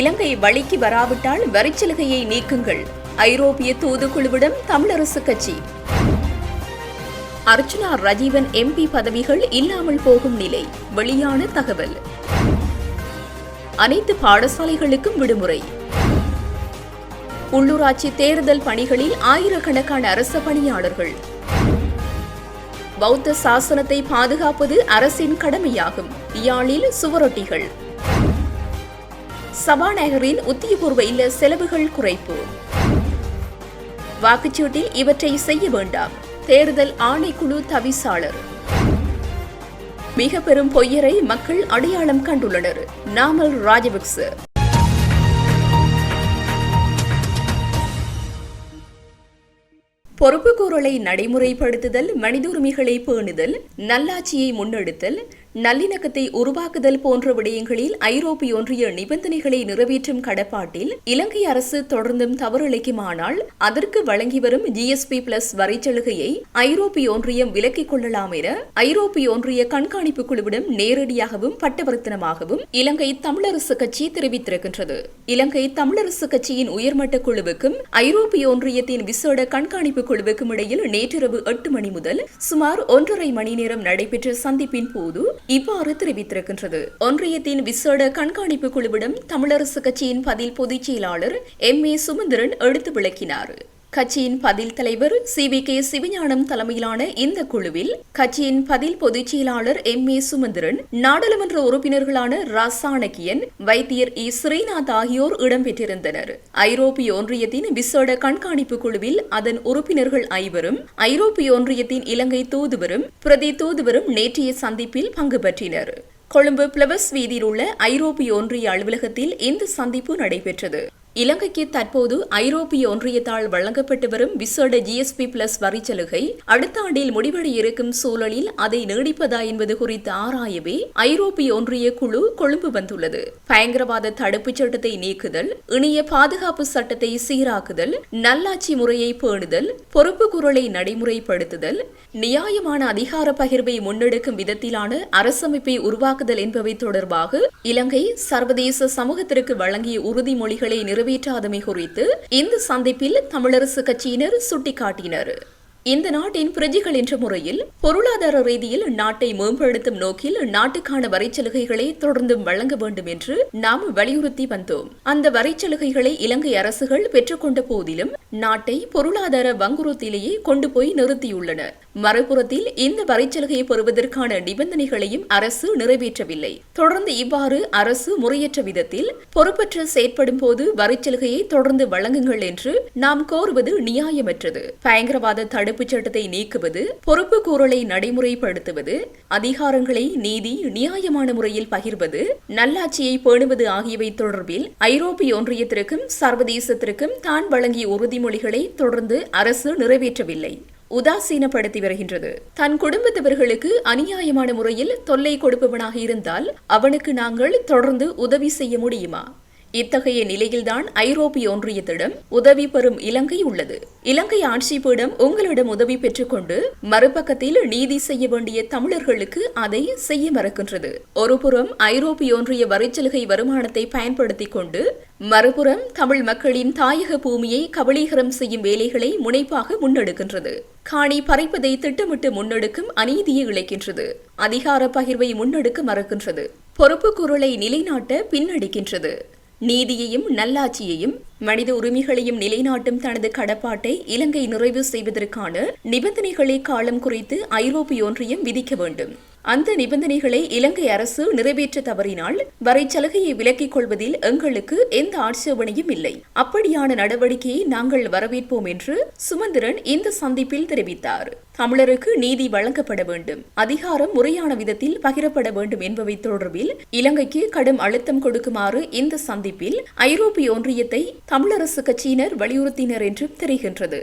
இலங்கை வழிக்கு வராவிட்டால் வரிச்சலுகையை நீக்குங்கள். ஐரோப்பிய தூதுக்குழுவிடம் தமிழரசு கட்சி. அர்ச்சுனா ரஜீவன் எம்பி பதவிகள் இல்லாமல் போகும் நிலை. வெளியான தகவல். அனைத்து பாடசாலைகளுக்கும் விடுமுறை. உள்ளூராட்சி தேர்தல் பணிகளில் ஆயிரக்கணக்கான அரச பணியாளர்கள். பௌத்த சாசனத்தை பாதுகாப்பது அரசின் கடமையாகும். யாழில் சுவரொட்டிகள். சபாநாயகரின் உத்தியபூர்வ இல்ல செலவுகள் குறைப்பு. வாக்குச்சீட்டில் இவற்றை செய்ய வேண்டாம். தேர்தல் ஆணைக்குழு தவிசாளர். மிக பெரும் பொய்யரை மக்கள் அடையாளம் கண்டுள்ளனர். நாமல் ராஜபக்ச. பொறுப்புக்கூறலை நடைமுறைப்படுத்துதல் மனித உரிமைகளை பேணுதல் நல்லாட்சியை முன்னெடுத்தல் நல்லிணக்கத்தை உருவாக்குதல் போன்ற விடயங்களில் ஐரோப்பிய ஒன்றிய நிபந்தனைகளை நிறைவேற்றும் கடப்பாட்டில் இலங்கை அரசு தொடர்ந்தும் தவறிழைக்குமானால் அதற்கு வழங்கி வரும் ஜிஎஸ்பி பிளஸ் வரிச்சலுகையை ஐரோப்பிய ஒன்றியம் விலக்கிக் கொள்ளலாம் என ஐரோப்பிய ஒன்றிய கண்காணிப்பு குழுவிடம் நேரடியாகவும் பட்டவர்த்தனமாகவும் இலங்கை தமிழரசு கட்சி தெரிவித்திருக்கின்றது. இலங்கை தமிழரசு கட்சியின் உயர்மட்ட குழுவுக்கும் ஐரோப்பிய ஒன்றியத்தின் விசேட கண்காணிப்பு குழுவுக்கும் இடையில் நேற்றிரவு எட்டு மணி முதல் சுமார் ஒன்றரை மணி நேரம் நடைபெற்ற சந்திப்பின் போது இவ்வாறு தெரிவித்திருக்கின்றது. ஒன்றியத்தின் விசேட கண்காணிப்பு குழுவிடம் தமிழரசு கட்சியின் பதில் பொதுச் செயலாளர் எம் ஏ சுமந்திரன் எடுத்து விளக்கினார். கட்சியின் பதில் தலைவர் சி வி கே சிவஞானம் தலைமையிலான இந்த குழுவில் கட்சியின் பதில் பொதுச் செயலாளர் எம் ஏ சுமந்திரன் நாடாளுமன்ற உறுப்பினர்களான ரா சாணக்கியன் வைத்தியர் இ ஸ்ரீநாத் ஆகியோர் இடம்பெற்றிருந்தனர். ஐரோப்பிய ஒன்றியத்தின் விசேட கண்காணிப்பு குழுவில் அதன் உறுப்பினர்கள் ஐவரும் ஐரோப்பிய ஒன்றியத்தின் இலங்கை தூதுவரும் பிரதி தூதுவரும் நேற்றைய சந்திப்பில் பங்கு பற்றினர். கொழும்பு பிளவஸ் வீதியில் உள்ள ஐரோப்பிய ஒன்றிய அலுவலகத்தில் இந்த சந்திப்பு நடைபெற்றது. இலங்கைக்கு தற்போது ஐரோப்பிய ஒன்றியத்தால் வழங்கப்பட்டு வரும் விசேட ஜிஎஸ்பி பிளஸ் வரிச்சலுகை அடுத்த ஆண்டில் முடிவடைய இருக்கும் சூழலில் அதை நீடிப்பதா என்பது குறித்து ஆராயவே ஐரோப்பிய ஒன்றிய குழு கொழும்பு வந்துள்ளது. பயங்கரவாத தடுப்புச் சட்டத்தை நீக்குதல் இணைய பாதுகாப்பு சட்டத்தை சீராக்குதல் நல்லாட்சி முறையை பேணுதல் பொறுப்பு குரலை நடைமுறைப்படுத்துதல் நியாயமான அதிகார பகிர்வை முன்னெடுக்கும் விதத்திலான அரசமைப்பை உருவாக்குதல் என்பவை தொடர்பாக இலங்கை சர்வதேச சமூகத்திற்கு வழங்கிய உறுதிமொழிகளை நிறைவேற்றாதமை குறித்து இந்த சந்திப்பில் தமிழரசு கட்சியினர் சுட்டிக்காட்டினர். இந்த நாட்டின் பிரஜைகள் என்ற முறையில் பொருளாதார ரீதியில் நாட்டை மேம்படுத்தும் நோக்கில் நாட்டுக்கான வரிச்சலுகைகளை தொடர்ந்தும் வழங்க வேண்டும் என்று நாம் வலியுறுத்தி வந்தோம். அந்த வரிச்சலுகைகளை இலங்கை அரசுகள் பெற்றுக்கொண்ட போதிலும் நாட்டை பொருளாதார வங்குரோத்திலேயே கொண்டு போய் நிறுத்தியுள்ளன. மறுபுறத்தில் இந்த வரிச்சலுகையை பெறுவதற்கான நிபந்தனைகளையும் அரசு நிறைவேற்றவில்லை. தொடர்ந்து இவ்வாறு அரசு முறையற்ற விதத்தில் பொறுப்பற்று செயற்படும் போது வரிச்சலுகையை தொடர்ந்து வழங்குங்கள் என்று நாம் கோருவது நியாயமற்றது. பயங்கரவாத தடுப்புச் சட்டத்தை நீக்குவது பொறுப்பு கூறலை நடைமுறைப்படுத்துவது அதிகாரங்களை நீதி நியாயமான முறையில் பகிர்வது நல்லாட்சியை பேணுவது ஆகியவை தொடர்பில் ஐரோப்பிய ஒன்றியத்திற்கும் சர்வதேசத்திற்கும் தான் வழங்கிய உறுதிமொழிகளை தொடர்ந்து அரசு நிறைவேற்றவில்லை. உதாசீனப்படுத்தி வருகின்றது. தன் குடும்பத்தவர்களுக்கு அநியாயமான முறையில் தொல்லை கொடுப்பவனாக இருந்தால் அவனுக்கு நாங்கள் தொடர்ந்து உதவி செய்ய முடியுமா? இத்தகைய நிலையில்தான் ஐரோப்பிய ஒன்றியத்திடம் உதவி பெறும் இலங்கை உள்ளது. இலங்கை ஆட்சி பீடம் உங்களிடம் உதவி பெற்றுக்கொண்டு மறுபக்கத்தில் நீதி செய்ய வேண்டிய தமிழர்களுக்கு அதை செய்ய மறக்கின்றது. ஒருபுறம் ஐரோப்பிய ஒன்றிய வரிச்சலுகை வருமானத்தை பயன்படுத்திக் கொண்டு மறுபுறம் தமிழ் மக்களின் தாயக பூமியை கபலீகரம் செய்யும் வேலைகளை முனைப்பாக முன்னெடுக்கின்றது. காணி பறைப்பதை திட்டமிட்டு முன்னெடுக்கும் அநீதியை இழைக்கின்றது. அதிகார பகிர்வை முன்னெடுக்க மறக்கின்றது. பொறுப்பு குரலை நிலைநாட்ட பின்னடிக்கின்றது. நீதியையும் நல்லாட்சியையும் மனித உரிமைகளையும் நிலைநாட்டும் தனது கடப்பாட்டை இலங்கை நிறைவு செய்வதற்கான நிபந்தனைகளை காலம் குறித்து ஐரோப்பிய ஒன்றியம் விதிக்க வேண்டும். அந்த நிபந்தனைகளை இலங்கை அரசு நிறைவேற்ற தவறினால் வரை சலுகையை விலக்கிக் கொள்வதில் எங்களுக்கு எந்த ஆட்சேபனையும் இல்லை. அப்படியான நடவடிக்கையை நாங்கள் வரவேற்போம் என்று சுமந்திரன் இந்த சந்திப்பில் தெரிவித்தார். தமிழருக்கு நீதி வழங்கப்பட வேண்டும். அதிகாரம் முறையான விதத்தில் பகிரப்பட வேண்டும் என்பவை தொடர்பில் இலங்கைக்கு கடும் அழுத்தம் கொடுக்குமாறு இந்த சந்திப்பில் ஐரோப்பிய ஒன்றியத்தை தமிழரசு கட்சியினர் வலியுறுத்தினர் என்றும் தெரிகின்றது.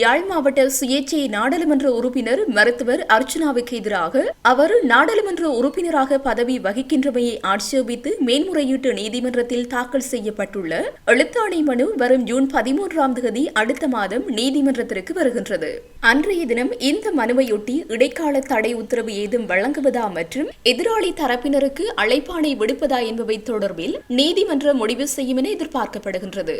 யாழ் மாவட்ட சுயேட்சை நாடாளுமன்ற உறுப்பினர் மருத்துவர் அர்ச்சனாவுக்கு எதிராக அவர் நாடாளுமன்ற உறுப்பினராக பதவி வகிக்கின்றமையை ஆட்சேபித்து மேன்முறையீட்டு நீதிமன்றத்தில் தாக்கல் செய்யப்பட்டுள்ள எழுத்தாணை மனு வரும் ஜூன் பதிமூன்றாம் தேதி அடுத்த மாதம் நீதிமன்றத்திற்கு வருகின்றது. அன்றைய தினம் இந்த மனுவையொட்டி இடைக்கால தடை உத்தரவு ஏதும் வழங்குவதா மற்றும் எதிராளி தரப்பினருக்கு அழைப்பாணை விடுப்பதா என்பவை தொடர்பில் நீதிமன்றம் முடிவு செய்யும் என எதிர்பார்க்கப்படுகின்றது.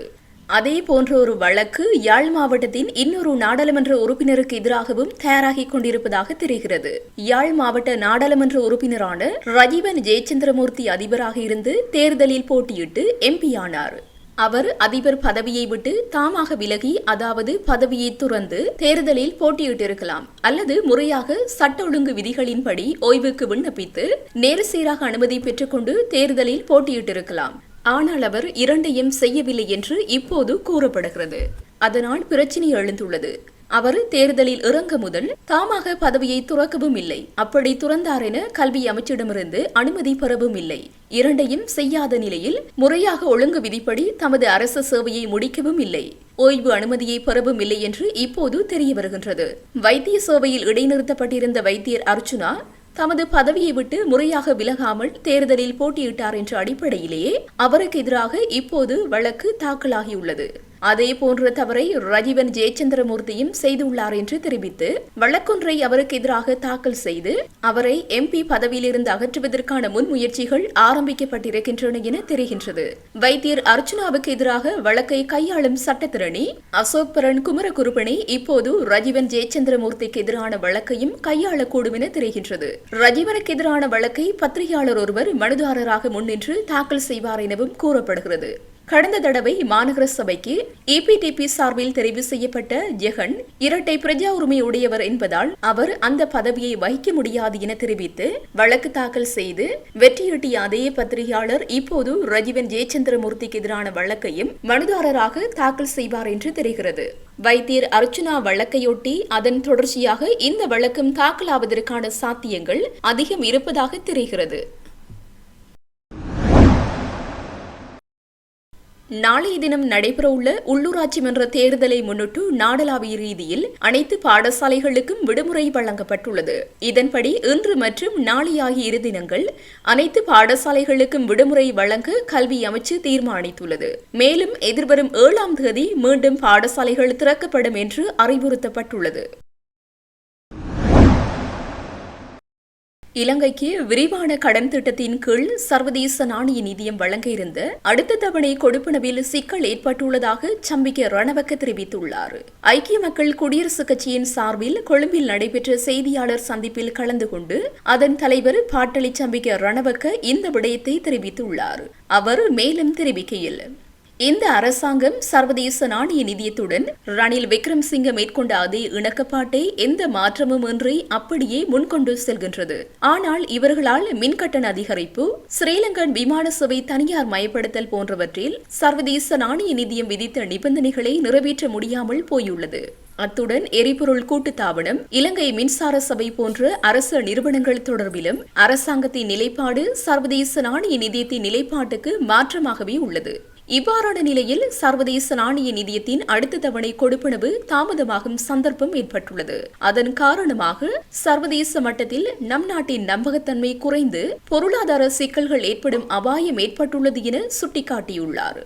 அதே போன்ற ஒரு வழக்கு யாழ் மாவட்டத்தின் இன்னொரு நாடாளுமன்ற உறுப்பினருக்கு எதிராகவும் தயாராகிக் கொண்டிருப்பதாக தெரிகிறது. யாழ் மாவட்ட நாடாளுமன்ற உறுப்பினரான ரஜீவன் ஜெயச்சந்திரமூர்த்தி அதிபராக இருந்து தேர்தலில் போட்டியிட்டு எம்பி ஆனார் அவர் அதிபர் பதவியை விட்டு தாமாக விலகி அதாவது பதவியை துறந்து தேர்தலில் போட்டியிட்டிருக்கலாம் அல்லது முறையாக சட்ட ஒழுங்கு விதிகளின்படி ஓய்வுக்கு விண்ணப்பித்து நேரு சீராக அனுமதி பெற்றுக்கொண்டு தேர்தலில் போட்டியிட்டிருக்கலாம். ஆனால் அவர் இரண்டையும் செய்யவில்லை என்று இப்போது கூறப்படுகிறது. அதனால் பிரச்சினை எழுந்துள்ளது. அவர் தேர்தலில் இறங்க முதல் தாமாக பதவியை துறக்கவும் இல்லை. அப்படி துறந்தார் என கல்வி அமைச்சிடமிருந்து அனுமதி பெறவும் இல்லை. இரண்டையும் செய்யாத நிலையில் முறையாக ஒழுங்கு விதிப்படி தமது அரசு சேவையை முடிக்கவும் இல்லை. ஓய்வு அனுமதியை பெறவும் இல்லை என்று இப்போது தெரிய வருகின்றது. வைத்திய சேவையில் இடைநிறுத்தப்பட்டிருந்த வைத்தியர் அர்ச்சுனா தமது பதவியை விட்டு முறையாக விலகாமல் தேர்தலில் போட்டியிட்டார் என்ற அடிப்படையிலேயே அவருக்கு எதிராக இப்போது வழக்கு தாக்கலாகியுள்ளது. அதே போன்ற தவறை ரஜீவன் ஜெயச்சந்திரமூர்த்தியும் செய்துள்ளார் என்று தெரிவித்து வழக்கொன்றை அவருக்கு எதிராக தாக்கல் செய்து அவரை எம்பி பதவியிலிருந்து அகற்றுவதற்கான முன்முயற்சிகள் ஆரம்பிக்கப்பட்டிருக்கின்றன என தெரிகின்றது. வைத்தியர் அர்ச்சுனாவுக்கு எதிராக வழக்கை கையாளும் சட்டத்திரணி அசோக் பரன் குமரகுருபணி இப்போது ரஜீவன் ஜெயச்சந்திரமூர்த்திக்கு எதிரான வழக்கையும் கையாளக்கூடும் என தெரிகின்றது. ரஜீவனுக்கு எதிரான வழக்கை பத்திரிகையாளர் ஒருவர் மனுதாரராக முன்னின்று தாக்கல் செய்வார் எனவும் கூறப்படுகிறது. கடந்த தடவை மாநகர சபைக்கு இபிடிபி சார்பில் தெரிவு செய்யப்பட்ட ஜெகன் இரட்டை பிரஜா உரிமை உடையவர் என்பதால் அவர் அந்த பதவியை வகிக்க முடியாது என தெரிவித்து வழக்கு தாக்கல் செய்து வெற்றியீட்டிய அதே பத்திரிகையாளர் இப்போது ரஜீவன் ஜெயச்சந்திரமூர்த்திக்கு எதிரான வழக்கையும் மனுதாரராக தாக்கல் செய்வார் என்று தெரிகிறது. வைத்தியர் அர்ச்சுனா வழக்கையொட்டி அதன் தொடர்ச்சியாக இந்த வழக்கும் தாக்கலாவதற்கான சாத்தியங்கள் அதிகம் இருப்பதாக தெரிகிறது. நாளைய தினம் நடைபெறவுள்ள உள்ளூராட்சி மன்ற தேர்தலை முன்னிட்டு நாடளாவிய ரீதியில் அனைத்து பாடசாலைகளுக்கும் விடுமுறை வழங்கப்பட்டுள்ளது. இதன்படி இன்று மற்றும் நாளை ஆகிய இரு தினங்கள் அனைத்து பாடசாலைகளுக்கும் விடுமுறை வழங்க கல்வி அமைச்சு தீர்மானித்துள்ளது. மேலும் எதிர்வரும் ஏழாம் தேதி மீண்டும் பாடசாலைகள் திறக்கப்படும் என்று அறிவுறுத்தப்பட்டுள்ளது. இலங்கைக்கு விரிவான கடன் திட்டத்தின் கீழ் சர்வதேச நாணய நிதியம் வழங்க இருந்த அடுத்த தவணை கொடுப்பனவில் சிக்கல் ஏற்பட்டுள்ளதாக சம்பிக்க ரணவக்க தெரிவித்துள்ளார். ஐக்கிய மக்கள் குடியரசுக் கட்சியின் சார்பில் கொழும்பில் நடைபெற்ற செய்தியாளர் சந்திப்பில் கலந்து கொண்டு அதன் தலைவர் பாட்டளி சம்பிக்க ரணவக்க இந்த விடயத்தை தெரிவித்துள்ளார். அவர் மேலும் தெரிவிக்கையில் இந்த அரசாங்கம் சர்வதேச நாணய நிதியத்துடன் ரணில் விக்ரம்சிங்க மேற்கொண்ட அதே இணக்கப்பாட்டை எந்த மாற்றமும் இன்றி அப்படியே முன்கொண்டு செல்கின்றது. ஆனால் இவர்களால் மின்கட்டண அதிகரிப்பு ஸ்ரீலங்கன் விமான சபை தனியார் மயப்படுத்தல் போன்றவற்றில் சர்வதேச நாணய நிதியம் விதித்த நிபந்தனைகளை நிறைவேற்ற முடியாமல் போயுள்ளது. அத்துடன் எரிபொருள் கூட்டுத்தாபனம் இலங்கை மின்சார சபை போன்ற அரசு நிறுவனங்கள் தொடர்பிலும் அரசாங்கத்தின் நிலைப்பாடு சர்வதேச நாணய நிதியத்தின் நிலைப்பாட்டுக்கு மாற்றமாகவே உள்ளது. இவ்வாறான நிலையில் சர்வதேச நாணய நிதியத்தின் அடுத்த தவணை கொடுப்பனவு தாமதமாகும் சந்தர்ப்பம் ஏற்பட்டுள்ளது. அதன் காரணமாக சர்வதேச மட்டத்தில் நம் நாட்டின் நம்பகத்தன்மை குறைந்து பொருளாதார சிக்கல்கள் ஏற்படும் அபாயம் ஏற்பட்டுள்ளது என சுட்டிக்காட்டியுள்ளார்.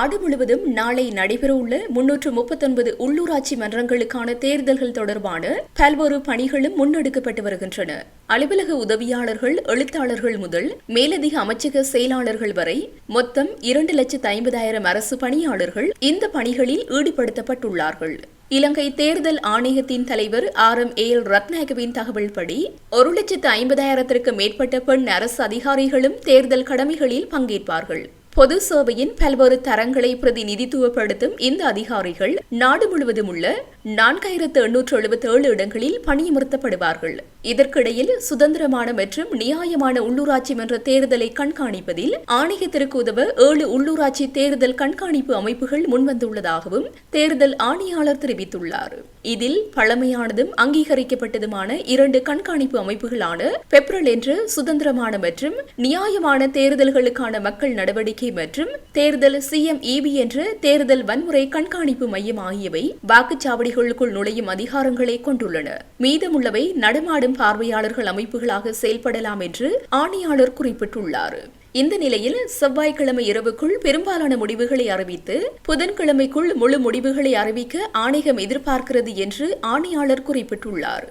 நாடு முழுவதும் நாளை நடைபெறவுள்ள முன்னூற்று முப்பத்தொன்பது உள்ளூராட்சி மன்றங்களுக்கான தேர்தல்கள் தொடர்பான பல்வேறு பணிகளும் முன்னெடுக்கப்பட்டு வருகின்றன. அலுவலக உதவியாளர்கள் எழுத்தாளர்கள் முதல் மேலதிக அமைச்சக செயலாளர்கள் வரை மொத்தம் இரண்டு லட்சத்து ஐம்பதாயிரம் அரசு பணியாளர்கள் இந்த பணிகளில் ஈடுபடுத்தப்பட்டுள்ளார்கள். இலங்கை தேர்தல் ஆணையத்தின் தலைவர் ஆர் எம் ஏ எல் ரத்நாயகவின் தகவல்படி ஒரு லட்சத்து ஐம்பதாயிரத்திற்கு மேற்பட்ட பெண் அரசு அதிகாரிகளும் தேர்தல் கடமைகளில் பங்கேற்பார்கள். பொது சேவையின் பல்வேறு தரங்களை பிரதிநிதித்துவப்படுத்தும் இந்த அதிகாரிகள் நாடு முழுவதும் உள்ள நான்காயிரத்து எண்ணூற்று எழுபத்தி ஏழு இடங்களில் பணியமர்த்தப்படுவார்கள். இதற்கிடையில் சுதந்திரமான மற்றும் நியாயமான உள்ளூராட்சி மன்ற தேர்தலை கண்காணிப்பதில் ஆணையத்திற்கு உதவ ஏழு உள்ளூராட்சி தேர்தல் கண்காணிப்பு அமைப்புகள் முன்வந்துள்ளதாகவும் தேர்தல் ஆணையாளர் தெரிவித்துள்ளார். இதில் பழமையானதும் அங்கீகரிக்கப்பட்டதுமான இரண்டு கண்காணிப்பு அமைப்புகளான பெப்ரல் என்ற சுதந்திரமான மற்றும் நியாயமான தேர்தல்களுக்கான மக்கள் நடவடிக்கை மற்றும் தேர்தல் சிஎம்இபி என்ற தேர்தல் வன்முறை கண்காணிப்பு மையம் ஆகியவை வாக்குச்சாவடிகளுக்குள் நுழையும் அதிகாரங்களை கொண்டுள்ளன. மீதமுள்ளவை நடமாடும் பார்வையாளர்கள் அமைப்புகளாக செயல்படலாம் என்று ஆணையாளர் குறிப்பிட்டுள்ளார். இந்த நிலையில் செவ்வாய்க்கிழமை இரவுக்குள் பெரும்பாலான முடிவுகளை அறிவித்து புதன்கிழமைக்குள் முழு முடிவுகளை அறிவிக்க ஆணையம் எதிர்பார்க்கிறது என்று ஆணையாளர் குறிப்பிட்டுள்ளார்.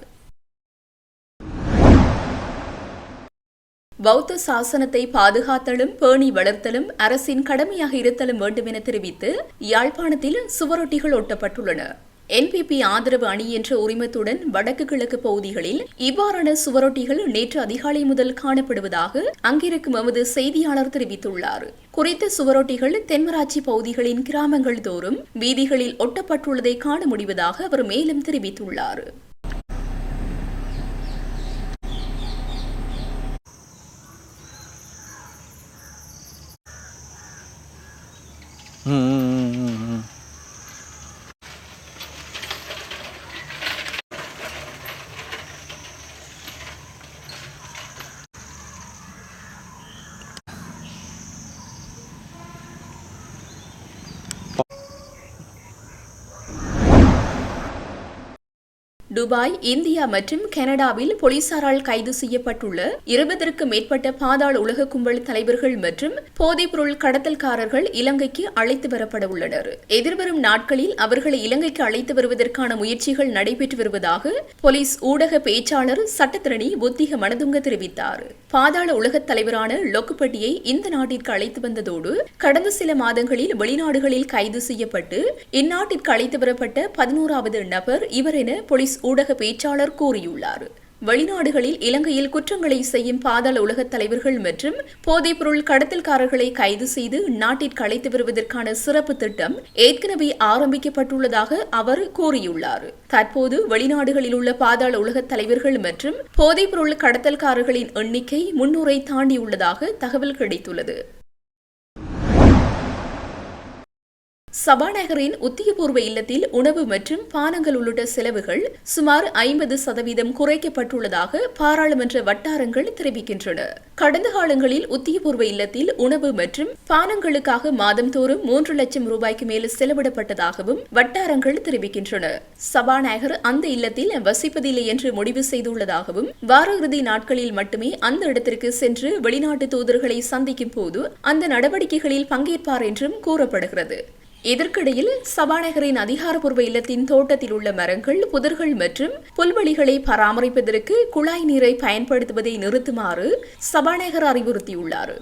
பௌத்த சாசனத்தை பாதுகாத்தலும் பேணி வளர்த்தலும் அரசின் கடமையாக இருத்தலும் வேண்டும் என தெரிவித்து யாழ்ப்பாணத்தில் சுவரொட்டிகள் ஒட்டப்பட்டுள்ளன. என்பிபி ஆதரவு அணி என்ற உரிமத்துடன் வடக்கு கிழக்கு பகுதிகளில் இவ்வாறான சுவரொட்டிகள் நேற்று அதிகாலை முதல் காணப்படுவதாக அங்கிருக்கும் எமது செய்தியாளர் தெரிவித்துள்ளார். குறித்த சுவரொட்டிகள் தென்மராட்சி பகுதிகளின் கிராமங்கள் தோறும் வீதிகளில் ஒட்டப்பட்டுள்ளதை காண முடிவதாக அவர் மேலும் தெரிவித்துள்ளார். ம், துபாய் இந்தியா மற்றும் கனடாவில் போலீசாரால் கைது செய்யப்பட்டுள்ள இருபதற்கும் மேற்பட்ட பாதாள உலக கும்பல் தலைவர்கள் மற்றும் போதைப்பொருள் கடத்தல்காரர்கள் இலங்கைக்கு அழைத்து வரப்பட உள்ளனர். எதிர்வரும் நாட்களில் அவர்களை இலங்கைக்கு அழைத்து வருவதற்கான முயற்சிகள் நடைபெற்று வருவதாக போலீஸ் ஊடக பேச்சாளர் சட்டத்திரணி புத்திக மனதுங்க தெரிவித்தார். பாதாள உலகத் தலைவரான லொக்குப்பட்டியை இந்த நாட்டிற்கு அழைத்து வந்ததோடு கடந்த சில மாதங்களில் வெளிநாடுகளில் கைது செய்யப்பட்டு இந்நாட்டிற்கு அழைத்து வரப்பட்ட பதினோராவது நபர் இவர் என போலீஸ் ஊடக பேச்சாளர் கூறியுள்ளார். வெளிநாடுகளில் இலங்கையில் குற்றங்களை செய்யும் பாதாள உலகத் தலைவர்கள் மற்றும் போதைப்பொருள் கடத்தல்காரர்களை கைது செய்து நாட்டிற்கு அழைத்து வருவதற்கான சிறப்பு திட்டம் ஏற்கனவே ஆரம்பிக்கப்பட்டுள்ளதாக அவர் கூறியுள்ளார். தற்போது வெளிநாடுகளில் உள்ள பாதாள உலகத் தலைவர்கள் மற்றும் போதைப்பொருள் கடத்தல்காரர்களின் எண்ணிக்கை முன்னூரை தாண்டியுள்ளதாக தகவல் கிடைத்துள்ளது. சபாநகரின் உத்தியபூர்வ இல்லத்தில் உணவு மற்றும் பானங்கள் உள்ளிட்ட செலவுகள் சுமார் ஐம்பது சதவீதம் குறைக்கப்பட்டுள்ளதாக பாராளுமன்ற வட்டாரங்கள் தெரிவிக்கின்றன. கடந்த காலங்களில் உத்தியபூர்வ இல்லத்தில் உணவு மற்றும் பானங்களுக்காக மாதந்தோறும் மூன்று லட்சம் ரூபாய்க்கு மேல் செலவிடப்பட்டதாகவும் வட்டாரங்கள் தெரிவிக்கின்றன. சபாநாயகர் அந்த இல்லத்தில் வசிப்பதில்லை என்று முடிவு செய்துள்ளதாகவும் வார இறுதி நாட்களில் மட்டுமே அந்த இடத்திற்கு சென்று வெளிநாட்டு தூதர்களை சந்திக்கும் போது அந்த நடவடிக்கைகளில் பங்கேற்பார் என்றும் கூறப்படுகிறது. இதற்கிடையில் சபாநகரின் அதிகாரப்பூர்வ இல்லத்தின் தோட்டத்தில் உள்ள மரங்கள் புதர்கள் மற்றும் புல்வெளிகளை பராமரிப்பதற்கு குழாய் நீரை பயன்படுத்துவதை நிறுத்துமாறு சபாநாயகர் அறிவுறுத்தியுள்ளார்.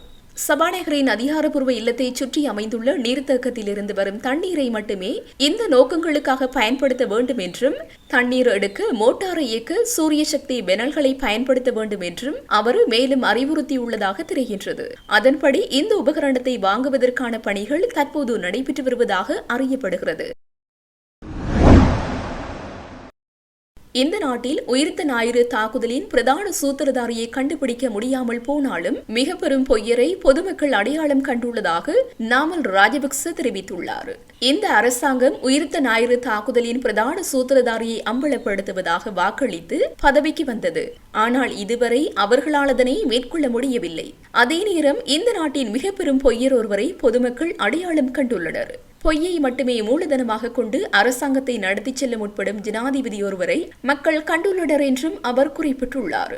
சபாநாயகரின் அதிகாரப்பூர்வ இல்லத்தை சுற்றி அமைந்துள்ள நீர்த்தக்கத்திலிருந்து வரும் தண்ணீரை மட்டுமே இந்த நோக்கங்களுக்காக பயன்படுத்த வேண்டும் என்றும் தண்ணீர் எடுக்க மோட்டாரை இயக்க சூரிய சக்தி பெனல்களை பயன்படுத்த வேண்டும் என்றும் அவர் மேலும் அறிவுறுத்தியுள்ளதாக தெரிகின்றது. அதன்படி இந்த உபகரணத்தை வாங்குவதற்கான பணிகள் தற்போது நடைபெற்று வருவதாக அறியப்படுகிறது. இந்த நாட்டில் உயிர்த்த ஞாயிறு தாக்குதலின் பிரதான சூத்திரதாரியை கண்டுபிடிக்க முடியாமல் போனாலும் மிக பெரும் பொய்யரை பொதுமக்கள் அடையாளம் கண்டுள்ளதாக நாமல் ராஜபக்ச தெரிவித்துள்ளார். இந்த அரசாங்கம் உயிர்த்த ஞாயிறு தாக்குதலின் பிரதான சூத்திரதாரியை அம்பலப்படுத்துவதாக வாக்களித்து பதவிக்கு வந்தது. ஆனால் இதுவரை அவர்களால் அதனை மேற்கொள்ள முடியவில்லை. அதே நேரம் இந்த நாட்டின் மிக பெரும் பொய்யர் ஒருவரை பொதுமக்கள் அடையாளம் கண்டுள்ளனர். பொய்யை மட்டுமே மூலதனமாக கொண்டு அரசாங்கத்தை நடத்திச் செல்ல முற்படும் ஜனாதிபதி ஒருவரை மக்கள் கண்டுள்ளனர் என்றும் அவர் குறிப்பிட்டுள்ளார்.